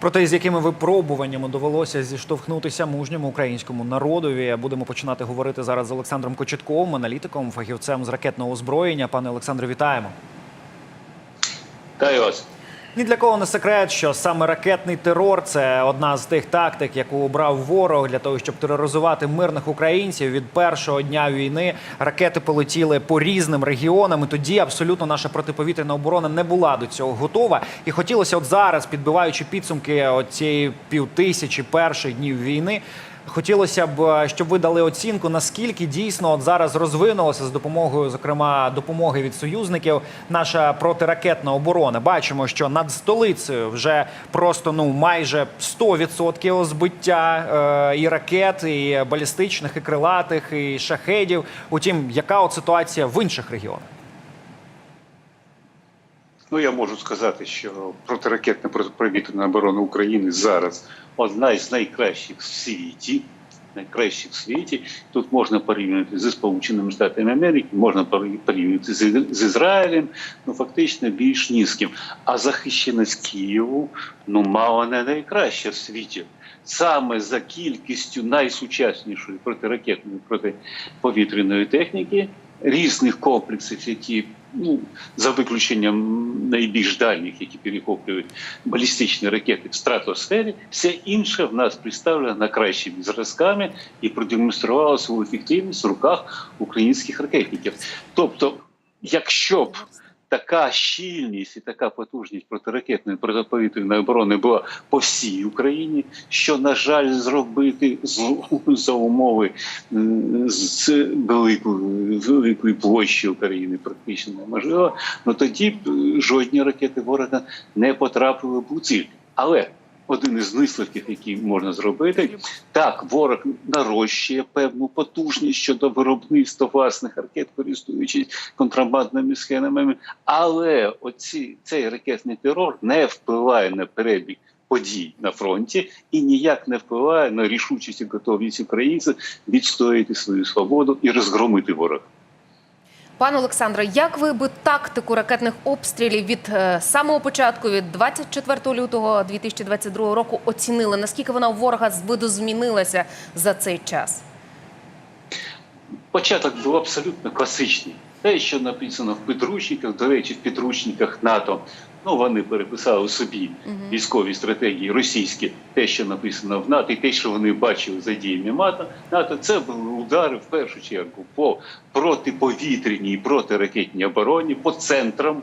Проте з якими випробуваннями довелося зіштовхнутися мужньому українському народові. Будемо починати говорити зараз з Олександром Кочетковим, аналітиком, фахівцем з ракетного озброєння. Пане Олександре, вітаємо. Вітаю вас. Ні для кого не секрет, що саме ракетний терор це одна з тих тактик, яку обрав ворог для того, щоб тероризувати мирних українців. Від першого дня війни ракети полетіли по різним регіонам. І тоді абсолютно наша протиповітряна оборона не була до цього готова. І хотілося, от зараз, підбиваючи підсумки цієї півтисячі перших днів війни. Хотілося б, е, щоб ви дали оцінку, наскільки дійсно от зараз розвинулася з допомогою, зокрема, допомоги від союзників, наша протиракетна оборона. Бачимо, що над столицею вже просто ну майже 100% збиття е, і ракет, і балістичних, і крилатих, і шахедів. Утім, яка от ситуація в інших регіонах? Ну я можу сказати, що протиракетна протиповітряна оборона України зараз одна з найкращих в світі. Найкращих в світі тут можна порівняти зі Сполученими Штатами Америки, можна порівняти з Ізраїлем, ну фактично більш низьким. А захищеність Києву ну мало не найкраща в світі. Саме за кількістю найсучаснішої протиракетної протиповітряної техніки різних комплексів, які ну за виключенням найбільш дальніх, які перехоплюють балістичні ракети в стратосфері, все інше в нас представлено кращими зразками і продемонструвало свою ефективність в руках українських ракетників. Тобто, якщо б така щільність і така потужність протиракетної протиповітряної оборони була по всій Україні, що на жаль зробити за умови з великої великої площі України практично неможливо, ну тоді жодні ракети ворога не потрапили б у ціль. Але один із висновків, який можна зробити, так ворог нарощує певну потужність щодо виробництва власних ракет, користуючись контрабандними схемами, але оці цей ракетний терор не впливає на перебіг. Подій на фронті і ніяк не впливає на рішучість і готовність українців відстояти свою свободу і розгромити ворога. Пане Олександре, як ви би тактику ракетних обстрілів від е, самого початку, від 24 лютого 2022 року, оцінили? Наскільки вона у ворога видозмінилася за цей час? Початок був абсолютно класичний. Те, що написано в підручниках, до речі, в підручниках НАТО, ну вони переписали собі військові стратегії російські, те, що написано в НАТО, і те, що вони бачили за діями НАТО, НАТО, це були удари в першу чергу по протиповітряній і протиракетній обороні, по центрам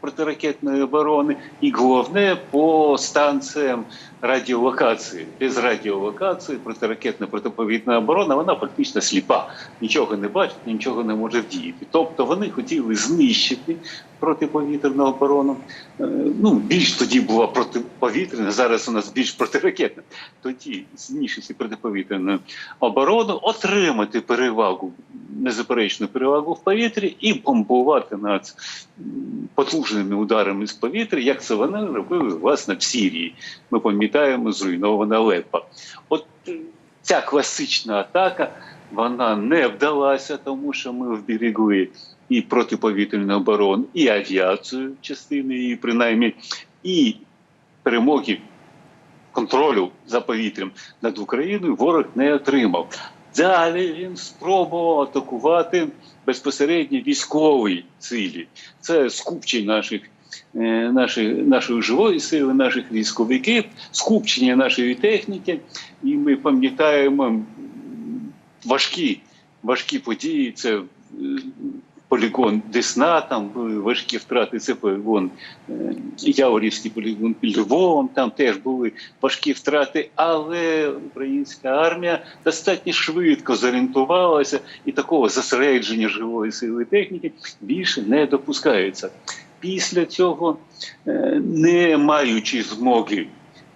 протиракетної оборони, і головне по станціям радіолокації. Без радіолокації протиракетна протиповітряна оборона вона фактично сліпа, нічого не бачить, нічого не може вдіяти. Тобто вони хотіли знищити протиповітряну оборону. Е, Ну більш тоді була протиповітряна, зараз у нас більш протиракетна. Тоді знищити протиповітряну оборону, отримати перевагу, незаперечну перевагу в повітрі і бомбувати над потужними ударами з повітря, як це вони робили власне в Сирії. Ми пам'ятаємо зруйнована Алеппо. От ця класична атака вона не вдалася, тому що ми вберегли і протиповітряну оборону, і авіацію частини її, принаймні, і перемоги контролю за повітрям над Україною ворог не отримав. Далі він спробував атакувати безпосередньо військові цілі. Це скупчення наших е, нашої, нашої живої сили, наших військовиків, скупчення нашої техніки, і ми пам'ятаємо важкі важкі події. Це е, полігон Десна, там були важкі втрати. Це полігон е, Яворівський полігон під Львовом. Там теж були важкі втрати, але українська армія достатньо швидко зорієнтувалася, і такого зосередження живої сили техніки більше не допускається. Після цього, е, не маючи змоги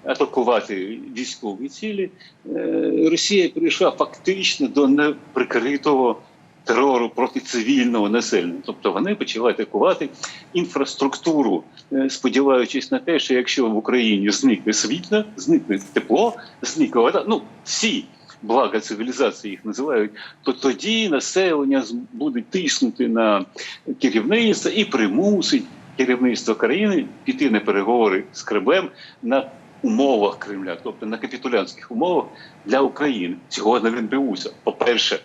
атакувати військові цілі, е, Росія прийшла фактично до неприкритого терору проти цивільного населення. Тобто вони почали атакувати інфраструктуру, е, сподіваючись на те, що якщо в Україні зникне світло, зникне тепло, зникне вода, ну всі. Блага цивілізації їх називають, то тоді населення буде тиснути на керівництво і примусить керівництво країни піти на переговори з Кремлем на умовах Кремля, тобто на капітулянських умовах для України. Цього не відбулося. По-перше, м,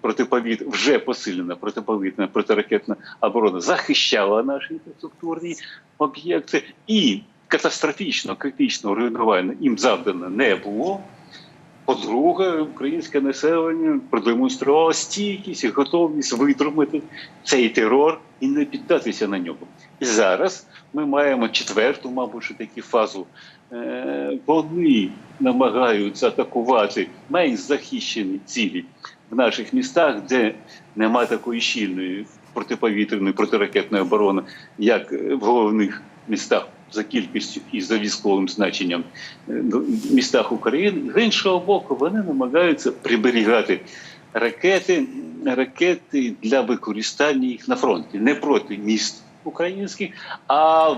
протиповіт вже посилена протиповітна протиракетна оборона захищала наші інфраструктурні об'єкти, і катастрофічно критичного руйнування їм завдано не було. По-друге, українське населення продемонструвало стійкість і готовність витримати цей терор і не піддатися на нього. І зараз ми маємо четверту, мабуть, таку фазу. Е, Вони намагаються атакувати менш захищені цілі в наших містах, де немає такої щільної протиповітряної протиракетної оборони, як в головних містах за кількістю і за військовим значенням в містах України. З іншого боку, вони намагаються приберігати ракети, ракети для використання їх на фронті, не проти міст українських, а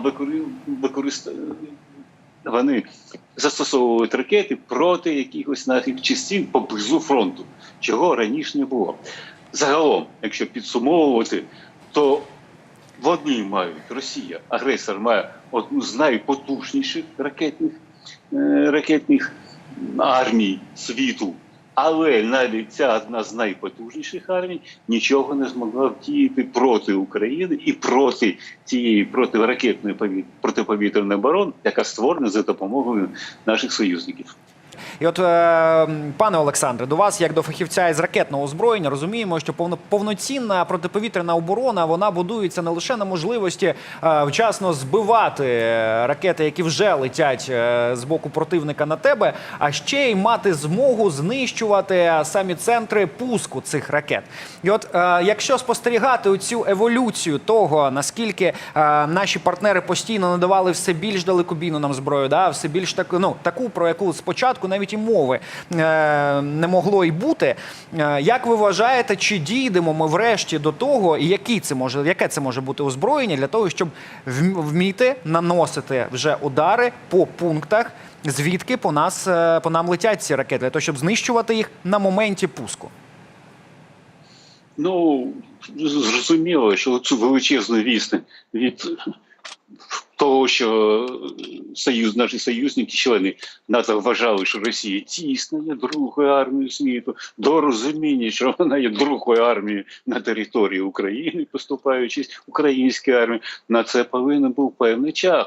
використання. Вони застосовують ракети проти якихось наших частин поблизу фронту, чого раніше не було. Загалом, якщо підсумовувати, то вони мають Росія, агресор має одну з найпотужніших ракетних е, ракетних армій світу. Але навіть ця одна з найпотужніших армій нічого не змогла вдіяти проти України і проти тієї протиракетної пові- протиповітряної оборони, яка створена за допомогою наших союзників. І от, е, пане Олександре, до вас, як до фахівця із ракетного озброєння, розуміємо, що повно- повноцінна протиповітряна оборона вона будується не лише на можливості е, вчасно збивати е, ракети, які вже летять з боку противника на тебе, а ще й мати змогу знищувати самі центри пуску цих ракет. І от якщо спостерігати цю еволюцію того, наскільки наші партнери постійно надавали все більш далекобійну нам зброю, да, все більш таку, ну таку, про яку спочатку навіть і мови е, не могло й бути. Е, як ви вважаєте, чи дійдемо ми врешті до того, і який це може, яке це може бути озброєння для того, щоб вміти наносити вже удари по пунктах, звідки по нас е, по нам летять ці ракети, для того, щоб знищувати їх на моменті пуску? Ну зрозуміло, що цю величезну відстань від того, що союз, наші союзники, члени НАТО вважали, що Росія дійсно є другою армією світу, до розуміння, що вона є другою армією на території України, поступаючись українській армії, на це повинен був певний час,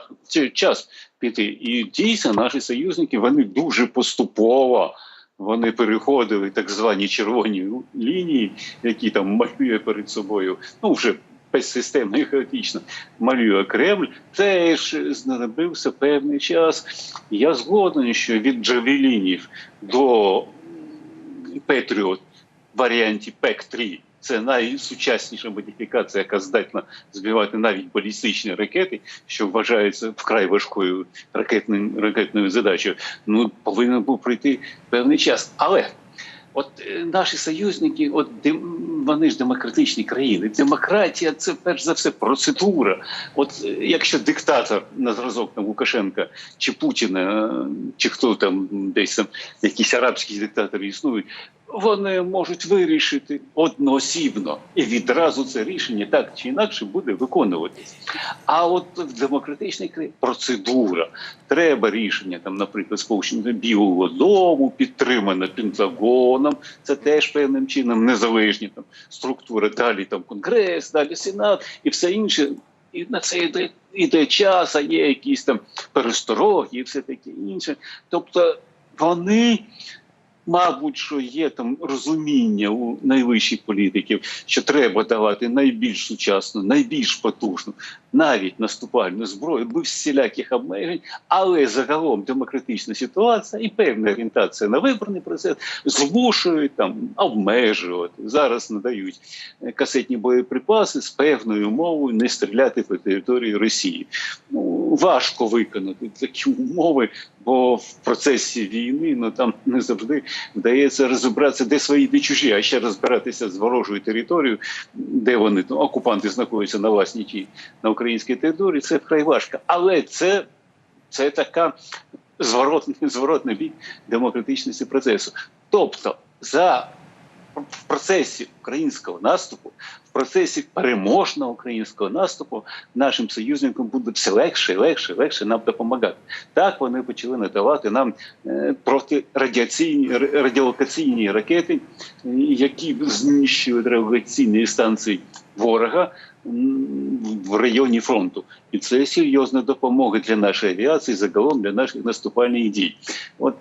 час піти. І дійсно наші союзники вони дуже поступово. Вони переходили так звані червоні лінії, які там малює перед собою. Ну вже безсистемно і хаотично малює Кремль. Теж знадобився певний час. Я згоден, що від джавелінів до Петріот варіанті ПЕК-3 це найсучасніша модифікація, яка здатна збивати навіть балістичні ракети, що вважається вкрай важкою ракетним ракетною задачею. Ну повинен був пройти певний час. Але от е, наші союзники, от вони ж демократичні країни. Демократія це перш за все процедура. От е, якщо диктатор на зразок на Лукашенка чи Путіна, е, чи хто там десь там якісь арабські диктатори існують. Вони можуть вирішити одноосібно, і відразу це рішення так чи інакше буде виконуватись. А от в демократичній країні процедура. Треба рішення, там, наприклад, сполучення Білого Дому, підтримане Пентагоном, це теж певним чином незалежні там структури. Далі там Конгрес, далі Сенат і все інше. І на це йде, йде час, а є якісь там перестороги і все таке інше. Тобто вони Мабуть, що є там розуміння у найвищих політиків, що треба давати найбільш сучасну, найбільш потужну, навіть наступальну зброю, без всіляких обмежень, але загалом демократична ситуація і певна орієнтація на виборний процес змушують там обмежувати. Зараз надають е, касетні боєприпаси з певною умовою не стріляти по території Росії. Ну важко виконати такі умови, бо в процесі війни ну там не завжди вдається розібратися, де свої, де чужі, а ще розбиратися з ворожою територією, де вони ну, окупанти знаходяться на власній ті на українській території. Це вкрай важко, але це, це така зворотний, зворотний бік демократичності процесу. Тобто за в процесі українського наступу, в процесі переможного українського наступу нашим союзникам буде все легше, легше, легше нам допомагати. Так вони почали надавати нам е, протирадіаційні радіолокаційні ракети, які знищують радіолокаційні станції ворога в районі фронту. І це серйозна допомога для нашої авіації, загалом для наших наступальних дій. От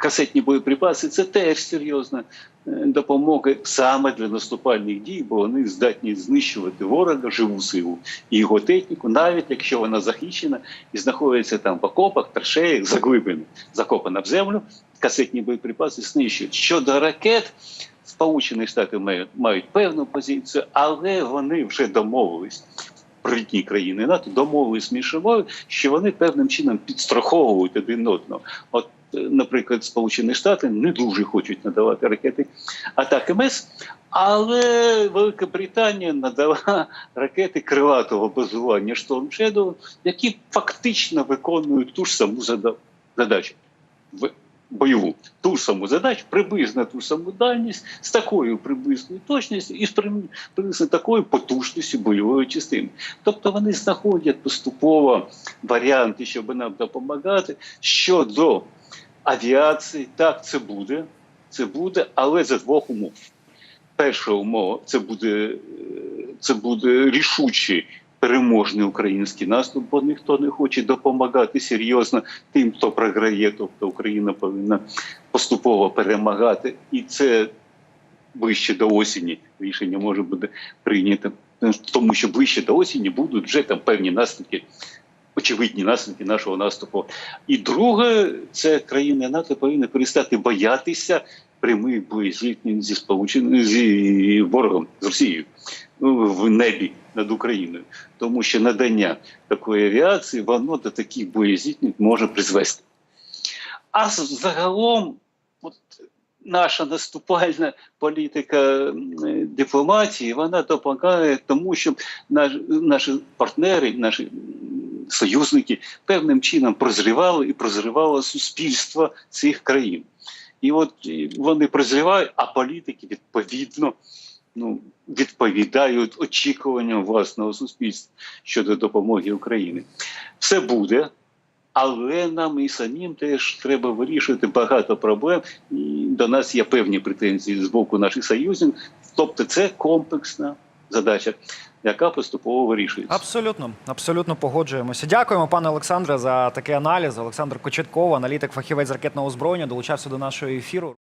касетні боєприпаси це теж серйозна е, допомога саме для наступальних дій, бо вони здатні знищувати ворога живу силу і його техніку, навіть якщо вона захищена і знаходиться там в окопах, траншеях, заглиблена, закопана в землю. Касетні боєприпаси знищують. Щодо ракет, Сполучені Штати мають, мають певну позицію, але вони вже домовились. Провідні країни НАТО домовились між собою, що вони певним чином підстраховують один одного. От, наприклад, Сполучені Штати не дуже хочуть надавати ракети атак МС, але Велика Британія надала ракети крилатого базування Storm Shadow, які фактично виконують ту ж саму задачу. В- Бойову ту ж саму задачу, приблизно ту ж саму дальність, з такою приблизною точністю і з при- приблизно такою потужністю бойової частини. Тобто вони знаходять поступово варіанти, щоб нам допомагати. Щодо авіації, так це буде, це буде, але за двох умов. Перша умова це буде, е, це буде рішучий переможний український наступ, бо ніхто не хоче допомагати серйозно тим, хто програє, тобто Україна повинна поступово перемагати, і це ближче до осені рішення може бути прийнято, тому що ближче до осені будуть вже там певні наслідки. Очевидні наслідки нашого наступу. І друге, це країни НАТО повинні перестати боятися прямих боєзіткнень зі сполученим зі ворогом з Росією ну, в небі над Україною, тому що надання такої авіації воно до таких боєзіткнень може призвести. А загалом, от наша наступальна політика дипломатії вона допомагає тому, щоб наші партнери, наші союзники певним чином прозрівали і прозрівало суспільство цих країн. І от вони прозрівають, а політики відповідно ну, відповідають очікуванням власного суспільства щодо допомоги Україні. Все буде, але нам і самим теж треба вирішувати багато проблем. І до нас є певні претензії з боку наших союзів. Тобто, це комплексна задача, яка поступово вирішується. Абсолютно, абсолютно погоджуємося. Дякуємо, пане Олександре, за такий аналіз. Олександр Кочетков, аналітик, фахівець ракетного озброєння, долучався до нашого ефіру.